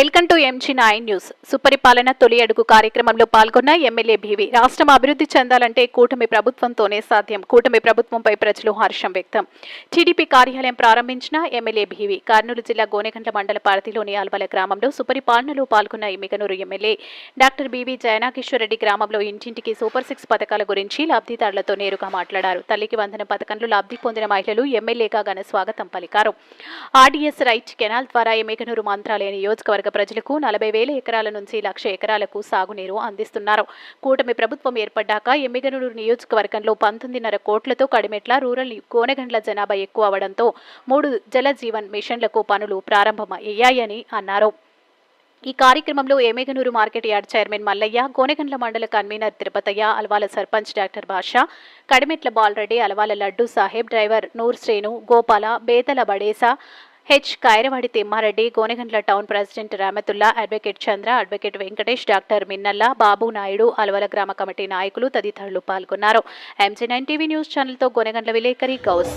Welcome to MG nine news. సుపరిపాలన తొలి అడుగు కార్యక్రమంలో పాల్గొన్న ఎమ్మెల్యే భీవి రాష్ట్రం అభివృద్ధి చెందాలంటే కూటమి ప్రభుత్వంతోనే సాధ్యం. కూటమి ప్రభుత్వంపై ప్రజలు హర్షం వ్యక్తం. టీడీపీ కార్యాలయం ప్రారంభించిన ఎమ్మెల్యే భీవి కర్నూలు జిల్లా గోనెగండ్ల మండల పరిధిలోని ఆల్వల గ్రామంలో సుపరిపాలనలో పాల్గొన్న Emmiganur MLA doctor BV Jayanakishoreddy గ్రామంలో ఇంటింటికి సూపర్ సిక్స్ పథకాల గురించి లబ్ధిదారులతో నేరుగా మాట్లాడారు. తల్లికి వందన పథకంలో లబ్ధి పొందిన మహిళలు ఎమ్మెల్యేగా ఘన స్వాగతం పలికారు. ఆర్డీఎస్ రైట్ కెనాల్ ద్వారా ఎమ్మిగనూరు మంత్రాలయ నియోజకవర్గ ప్రజలకు నలభై వేల ఎకరాల నుంచి లక్ష ఎకరాలకు సాగునీరు అందిస్తున్నారు. కూటమి ప్రభుత్వం ఏర్పడ్డాక ఎమ్మిగనూరు నియోజకవర్గంలో పంతొమ్మిదిన్నర కోట్లతో కడిమెట్ల రూరల్ కోనగండ్ల జనాభా ఎక్కువ అవడంతో మూడు జల జీవన్ మిషన్లకు పనులు ప్రారంభమయ్యాయని అన్నారు. ఈ కార్యక్రమంలో Emmiganur market yard chairman Mallayya Konagandla మండల convener Tirupathaiah Alavala sarpanch doctor Basha Kadimetla Balareddy Alavala Laddu Saheb driver Noor శ్రేణు Gopala Betala Badesa H కాయరవాడి Thimmareddy Gonegandla town president Rahamatulla advocate Chandra advocate Venkatesh doctor Minnalla Babu Naidu Alavala గ్రామ కమిటీ నాయకులు తదితరులు పాల్గొన్నారు. ఎంజీ నైన్ టీవీ న్యూస్ ఛానల్తో గోనెగండ్ల విలేకరి గౌస్.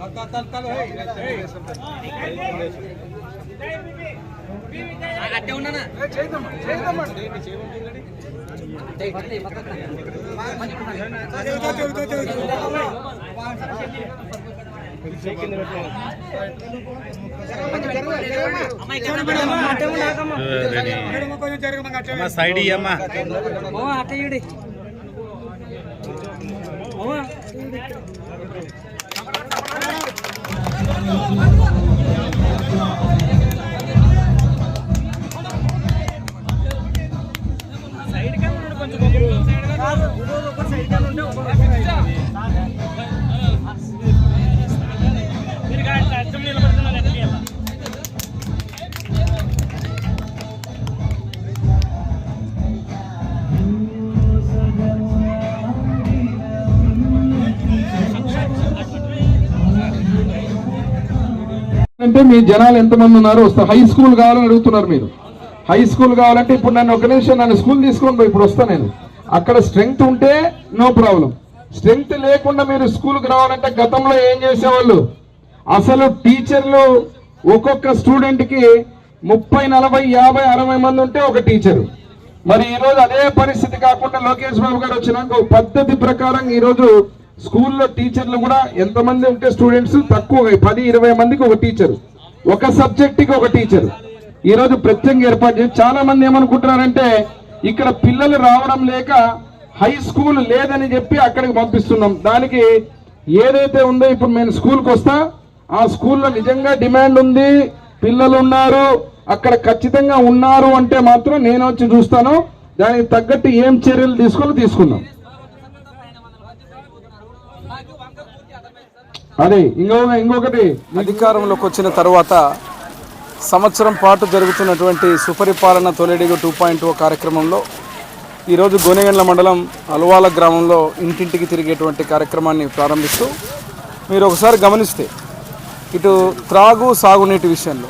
గోపాల్ అన్న అమ్మా సైడ్ ఇయ్యమ్మా Hadi. అంటే మీ జనాలు ఎంతమంది ఉన్నారు వస్తా. హై స్కూల్ కావాలని అడుగుతున్నారు మీరు. హై స్కూల్ కావాలంటే ఇప్పుడు నన్ను ఒక నిమిషం నన్ను స్కూల్ తీసుకొని పోయి ఇప్పుడు వస్తా నేను. అక్కడ స్ట్రెంగ్త్ ఉంటే నో ప్రాబ్లం స్ట్రెంగ్త్ లేకుండా మీరు స్కూల్కి రావాలంటే గతంలో ఏం చేసేవాళ్ళు? అసలు టీచర్లు ఒక్కొక్క స్టూడెంట్కి ముప్పై నలభై యాభై అరవై మంది ఉంటే ఒక టీచరు మరి ఈరోజు అదే పరిస్థితి కాకుండా లోకేష్ బాబు గారు వచ్చినాక పద్ధతి ప్రకారం ఈ రోజు స్కూల్లో టీచర్లు కూడా ఎంతమంది ఉంటే స్టూడెంట్స్ తక్కువ పది ఇరవై మందికి ఒక టీచర్. ఒక సబ్జెక్టుకి ఒక టీచర్. ఈరోజు ప్రత్యేకంగా ఏర్పాటు చేసి చాలా మంది ఏమనుకుంటున్నారంటే ఇక్కడ పిల్లలు రావడం లేక హై స్కూల్ లేదని చెప్పి అక్కడికి పంపిస్తున్నాం. దానికి ఏదైతే ఉందో ఇప్పుడు నేను స్కూల్కి వస్తా ఆ స్కూల్లో నిజంగా డిమాండ్ ఉంది పిల్లలు ఉన్నారు అక్కడ ఖచ్చితంగా ఉన్నారు అంటే మాత్రం నేను వచ్చి చూస్తాను. దానికి తగ్గట్టు ఏం చర్యలు తీసుకొని తీసుకుందాం. అదే ఇంకొక ఇంకొకటి. అధికారంలోకి వచ్చిన తర్వాత సంవత్సరం పాటు జరుగుతున్నటువంటి సుపరిపాలన తొలిడిగు టూ పాయింట్ ఓ కార్యక్రమంలో ఈరోజు గోనెగండ్ల మండలం అలవాల గ్రామంలో ఇంటింటికి తిరిగేటువంటి కార్యక్రమాన్ని ప్రారంభిస్తూ మీరు ఒకసారి గమనిస్తే ఇటు త్రాగు సాగునీటి విషయంలో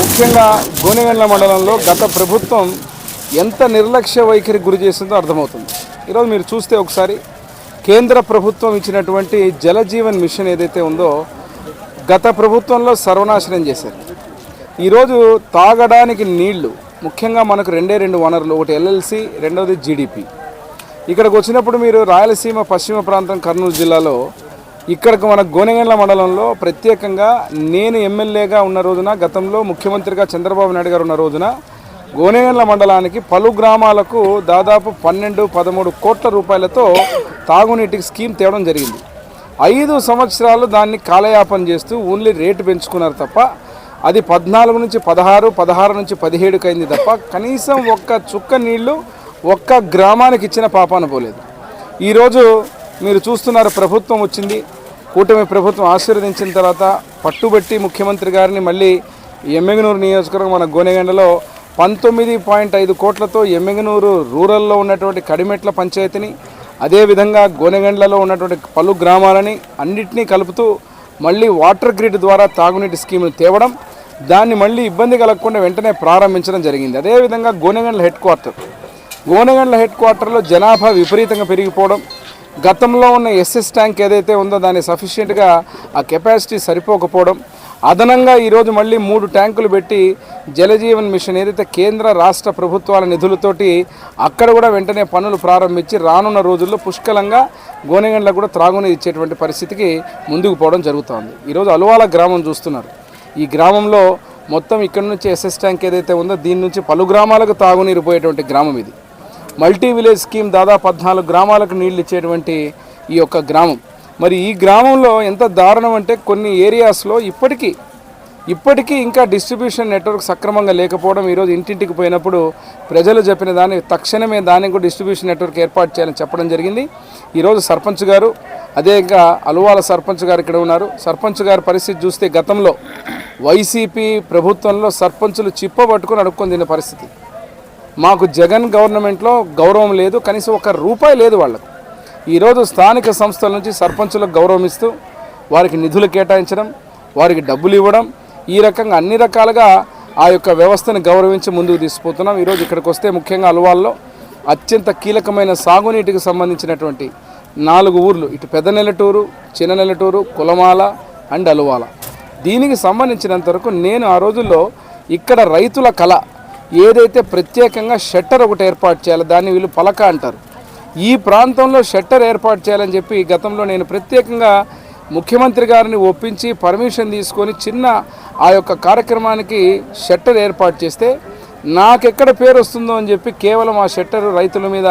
ముఖ్యంగా గోనెగండ్ల మండలంలో గత ప్రభుత్వం ఎంత నిర్లక్ష్య వైఖరి గురి చేసిందో అర్థమవుతుంది. ఈరోజు మీరు చూస్తే ఒకసారి కేంద్ర ప్రభుత్వం ఇచ్చినటువంటి జలజీవన్ మిషన్ ఏదైతే ఉందో గత ప్రభుత్వంలో సర్వనాశనం చేశారు. ఈరోజు తాగడానికి నీళ్ళు ముఖ్యంగా మనకు రెండే రెండు వనరులు ఒకటి ఎల్ఎల్సి రెండవది జీడిపి. ఇక్కడికి వచ్చినప్పుడు మీరు రాయలసీమ పశ్చిమ ప్రాంతం కర్నూలు జిల్లాలో ఇక్కడికి మన గోనెగండ్ల మండలంలో ప్రత్యేకంగా నేను ఎమ్మెల్యేగా ఉన్న రోజున గతంలో ముఖ్యమంత్రిగా చంద్రబాబు నాయుడు గారు ఉన్న రోజున గోనెగండ్ల మండలానికి పలు గ్రామాలకు దాదాపు పన్నెండు పదమూడు కోట్ల రూపాయలతో తాగునీటికి స్కీమ్ తేవడం జరిగింది. ఐదు సంవత్సరాలు దాన్ని కాలయాపన చేస్తూ ఓన్లీ రేటు పెంచుకున్నారు తప్ప అది పద్నాలుగు నుంచి పదహారు పదహారు నుంచి పదిహేడుకి అయింది తప్ప కనీసం ఒక్క చుక్క నీళ్ళు ఒక్క గ్రామానికి ఇచ్చిన పాపాన పోలేదు ఈరోజు మీరు చూస్తున్నారు ప్రభుత్వం వచ్చింది. కూటమి ప్రభుత్వం ఆశీర్వదించిన తర్వాత పట్టుబట్టి ముఖ్యమంత్రి గారిని మళ్ళీ ఎమ్మెగనూరు నియోజకవర్గం మన గోనెగండలో పంతొమ్మిది పాయింట్ ఐదు కోట్లతో ఎమ్మెగనూరు రూరల్లో ఉన్నటువంటి కడిమెట్ల పంచాయతీని అదేవిధంగా గోనెగండ్లలో ఉన్నటువంటి పలు గ్రామాలని అన్నిటినీ కలుపుతూ మళ్ళీ వాటర్ గ్రిడ్ ద్వారా తాగునీటి స్కీములు తేవడం దాన్ని మళ్ళీ ఇబ్బంది కలగకుండా వెంటనే ప్రారంభించడం జరిగింది. అదేవిధంగా Gonegandla head quarter. Gonegandla head క్వార్టర్లో జనాభా విపరీతంగా పెరిగిపోవడం గతంలో ఉన్న ఎస్ఎస్ ట్యాంక్ ఏదైతే ఉందో దాన్ని సఫిషియెంట్గా ఆ కెపాసిటీ సరిపోకపోవడం అదనంగా ఈరోజు మళ్ళీ మూడు ట్యాంకులు పెట్టి జలజీవన్ మిషన్ ఏదైతే కేంద్ర రాష్ట్ర ప్రభుత్వాల నిధులతోటి అక్కడ కూడా వెంటనే పనులు ప్రారంభించి రానున్న రోజుల్లో పుష్కలంగా గోనెగండ్లకు కూడా త్రాగునీరు ఇచ్చేటువంటి పరిస్థితికి ముందుకు పోవడం జరుగుతోంది. ఈరోజు అలువాల గ్రామం చూస్తున్నారు. ఈ గ్రామంలో మొత్తం ఇక్కడ నుంచి ఎస్ఎస్ ట్యాంక్ ఏదైతే ఉందో దీని నుంచి పలు గ్రామాలకు తాగునీరు పోయేటువంటి గ్రామం ఇది. మల్టీ విలేజ్ స్కీమ్ దాదాపు పద్నాలుగు గ్రామాలకు నీళ్ళు ఇచ్చేటువంటి ఈ యొక్క గ్రామం. మరి ఈ గ్రామంలో ఎంత దారుణం అంటే కొన్ని ఏరియాస్లో ఇప్పటికీ ఇప్పటికీ ఇంకా డిస్ట్రిబ్యూషన్ నెట్వర్క్ సక్రమంగా లేకపోవడం ఈరోజు ఇంటింటికి పోయినప్పుడు ప్రజలు చెప్పిన దాన్ని తక్షణమే దానికి కూడా డిస్ట్రిబ్యూషన్ నెట్వర్క్ ఏర్పాటు చేయాలని చెప్పడం జరిగింది. ఈరోజు సర్పంచ్ గారు అదే ఇంకా అలువాల సర్పంచ్ గారు ఇక్కడ ఉన్నారు. సర్పంచ్ గారి పరిస్థితి చూస్తే గతంలో వైసీపీ ప్రభుత్వంలో సర్పంచులు చిప్పబట్టుకుని అడుక్కొని తిన్న పరిస్థితి. మాకు జగన్ గవర్నమెంట్లో గౌరవం లేదు కనీసం ఒక రూపాయి లేదు వాళ్ళకు ఈరోజు స్థానిక సంస్థల నుంచి సర్పంచులకు గౌరవమిస్తూ వారికి నిధులు కేటాయించడం వారికి డబ్బులు ఇవ్వడం ఈ రకంగా అన్ని రకాలుగా ఆ యొక్క వ్యవస్థను గౌరవించి ముందుకు తీసుకుపోతున్నాం. ఈరోజు ఇక్కడికి వస్తే ముఖ్యంగా అలవాల్లో అత్యంత కీలకమైన సాగునీటికి సంబంధించినటువంటి నాలుగు ఊర్లు ఇటు పెద్ద నెలటూరు చిన్న నెల్లటూరు కులమాల అండ్ అలువాల. దీనికి సంబంధించినంత వరకు నేను ఆ రోజుల్లో ఇక్కడ రైతుల కళ ఏదైతే ప్రత్యేకంగా షట్టర్ ఒకటి ఏర్పాటు చేయాలి దాన్ని వీళ్ళు పలక అంటారు. ఈ ప్రాంతంలో షట్టర్ ఏర్పాటు చేయాలని చెప్పి గతంలో నేను ప్రత్యేకంగా ముఖ్యమంత్రి గారిని ఒప్పించి పర్మిషన్ తీసుకొని చిన్న ఆ యొక్క కార్యక్రమానికి షట్టర్ ఏర్పాటు చేస్తే నాకెక్కడ పేరు వస్తుందో అని చెప్పి కేవలం ఆ షట్టర్ రైతుల మీద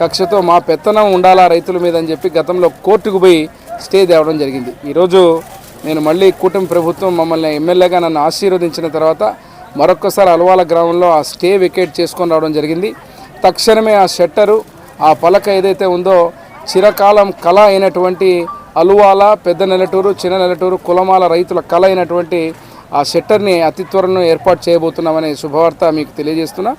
కక్షతో మా పెత్తనం ఉండాలా రైతుల మీద అని చెప్పి గతంలో కోర్టుకు పోయి స్టే తేవడం జరిగింది. ఈరోజు నేను మళ్ళీ కూటమి ప్రభుత్వం మమ్మల్ని ఎమ్మెల్యేగా నన్ను ఆశీర్వదించిన తర్వాత మరొక్కసారి అలవాల గ్రామంలో ఆ స్టే వికెట్ చేసుకొని రావడం జరిగింది. తక్షణమే ఆ షట్టరు ఆ పలక ఏదైతే ఉందో చిరకాలం కళ అయినటువంటి అలువాల పెద్ద నెలటూరు చిన్న నెలటూరు కులమాల రైతుల కళ అయినటువంటి ఆ సెట్టర్ని అతి త్వరను ఏర్పాటు చేయబోతున్నామనే శుభవార్త మీకు తెలియజేస్తున్నా.